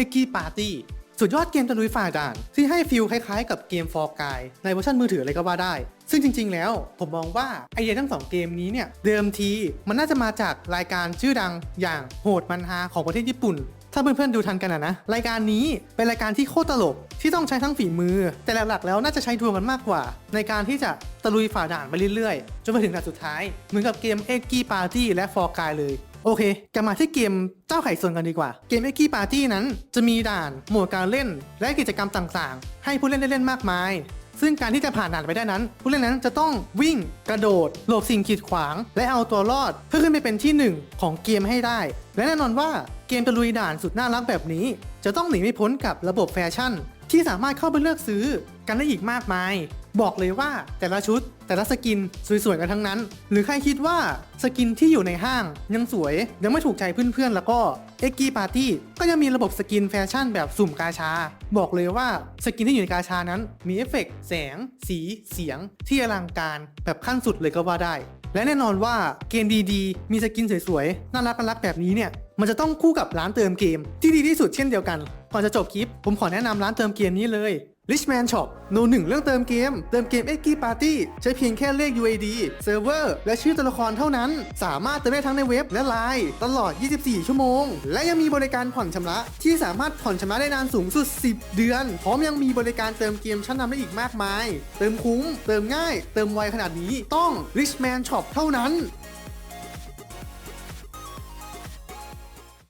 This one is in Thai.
Eggy Party สุดยอดเกมตะลุยฝ่าด่านที่ให้ฟีลคล้ายๆกับเกม For Guy ในเวอร์ชันมือถือเลยก็ว่าได้ ซึ่งจริงๆ แล้วผมมองว่าไอเดียทั้งสองเกมนี้เนี่ย เดิมทีมันน่าจะมาจากรายการชื่อดังอย่างโหดมันฮาของประเทศญี่ปุ่น ถ้าเพื่อนๆดูทันกันอะนะ รายการนี้เป็นรายการที่โคตรตลกที่ต้องใช้ทั้งฝีมือ แต่หลักๆแล้วน่าจะใช้ดวงกันมากกว่า ในการที่จะตะลุยฝ่าด่านไปเรื่อยๆ จนมาถึงด่านสุดท้ายเหมือนกับเกม Eggy Party และ For Guy เลย โอเคกลับมาที่เกมเจ้าไข่ส่วนกันดีกว่า เกม Eggy Party นั้น จะมีด่านหมวดการเล่น และกิจกรรมต่างๆ ให้ผู้เล่นได้เล่นมากมาย ซึ่งการที่จะผ่านด่านไปได้นั้น ผู้เล่นนั้นจะต้องวิ่ง กระโดด หลบสิ่งกีดขวาง และเอาตัวรอด เพื่อขึ้นไปเป็นที่หนึ่งของเกมให้ได้ และแน่นอนว่าเกมตะลุยด่านสุดน่ารักแบบนี้ จะต้องหนีไม่พ้นกับระบบแฟชั่น ที่สามารถเข้าไปเลือกซื้อกันได้อีกมากมาย บอกเลยว่าแต่ละชุด แต่ละสกินสวยๆกันทั้งนั้น หรือใครคิดว่าสกินที่อยู่ในห้างยังสวย ยังไม่ถูกใจเพื่อนๆ แล้วก็เอ็กกี้ปาร์ตี้ก็ยังมีระบบสกินแฟชั่นแบบสุ่มกาชา บอกเลยว่าสกินที่อยู่ในกาชานั้น มีเอฟเฟกต์แสง สี เสียง ที่อลังการแบบขั้นสุดเลยก็ว่าได้ และแน่นอนว่าเกมดีๆ มีสกินสวยๆ น่ารักน่ารักแบบนี้เนี่ย มันจะต้องคู่กับร้านเติมเกม ที่ดีที่สุดเช่นเดียวกัน ก่อนจะจบคลิป ผมขอแนะนำร้านเติมเกมนี้เลย Richman Shop โนหนึ่งเรื่องเติมเกม เติมเกม Eggy Party ใช้เพียงแค่เลข UID เซิร์ฟเวอร์และชื่อตัวละครเท่านั้น สามารถเติมได้ทั้งในเว็บและไลน์ตลอด 24 ชั่วโมง และยังมีบริการผ่อนชำระ ที่สามารถผ่อนชำระได้นานสูงสุด 10 เดือน พร้อมยังมีบริการเติมเกมชั้นนำได้อีกมากมาย เติมคุ้ม เติมง่าย เติมไวขนาดนี้ต้อง Richman Shop เท่านั้น